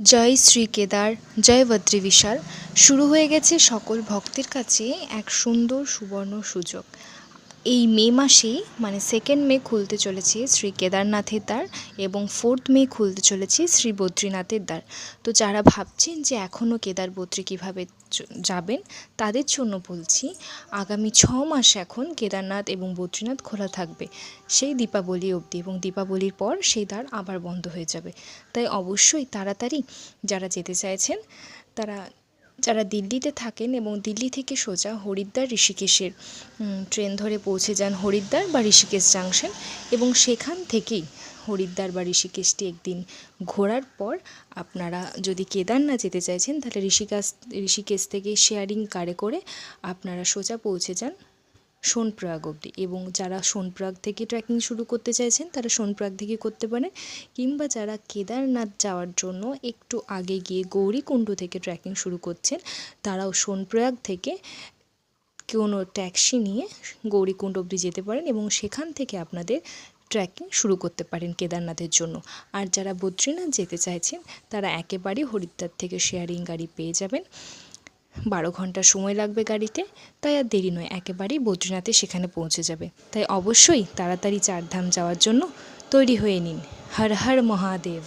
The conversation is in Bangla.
জয় শ্রী কেদার, জয় বদ্রী বিশাল। শুরু হয়ে গেছে সকল ভক্তের কাছে এক সুন্দর সুবর্ণ সুযোগ। এই মে মাসেই মানে সেকেন্ড মে খুলতে চলেছে শ্রী কেদারনাথের দ্বার এবং ফোর্থ মে খুলতে চলেছে শ্রী বদ্রীনাথের দ্বার। তো যারা ভাবছেন যে এখনও কেদার বদ্রী কীভাবে যাবেন, তাদের জন্য বলছি, আগামী ছ মাস এখন কেদারনাথ এবং বদ্রীনাথ খোলা থাকবে। সেই দীপাবলি অবধি এবং দীপাবলির পর সেই দ্বার আবার বন্ধ হয়ে যাবে। তাই অবশ্যই তাড়াতাড়ি যারা যেতে চাইছেন, তারা যারা দিল্লিতে থাকেন এবং দিল্লি থেকে সোজা হরিদ্বার, ঋষিকেশের ট্রেন ধরে পৌঁছে যান হরিদ্বার বা ঋষিকেশ জাংশন এবং সেখান থেকেই হরিদ্বার বা ঋষিকেশটি একদিন ঘোরার পর আপনারা যদি কেদারনাথ যেতে চাইছেন তাহলে ঋষিকাশ ঋষিকেশ থেকে শেয়ারিং কারে করে আপনারা সোজা পৌঁছে যান। সোনপ্রয়াগ অবধি। এবং যারা সোনপ্রয়াগ থেকে ট্রেকিং শুরু করতে চাইছেন, তারা সোনপ্রয়াগ থেকে করতে পারেন। কিংবা যারা কেদারনাথ যাওয়ার জন্য একটু আগে গিয়ে গৌরীকুণ্ড থেকে ট্রেকিং শুরু করছেন, তারাও সোনপ্রয়াগ থেকে কোনো ট্যাক্সি নিয়ে গৌরীকুণ্ড অবধি যেতে পারেন এবং সেখান থেকে আপনাদের ট্রেকিং শুরু করতে পারেন কেদারনাথের জন্য। আর যারা বদ্রীনাথ যেতে চাইছেন, তারা একেবারেই হরিদ্বার থেকে শেয়ারিং গাড়ি পেয়ে যাবেন। বারো ঘণ্টা সময় লাগবে গাড়িতে, তাই আর দেরি নয়, একেবারেই বদ্রীনাথে সেখানে পৌঁছে যাবে। তাই অবশ্যই তাড়াতাড়ি চারধাম যাওয়ার জন্য তৈরি হয়ে নিন। হর হর মহাদেব।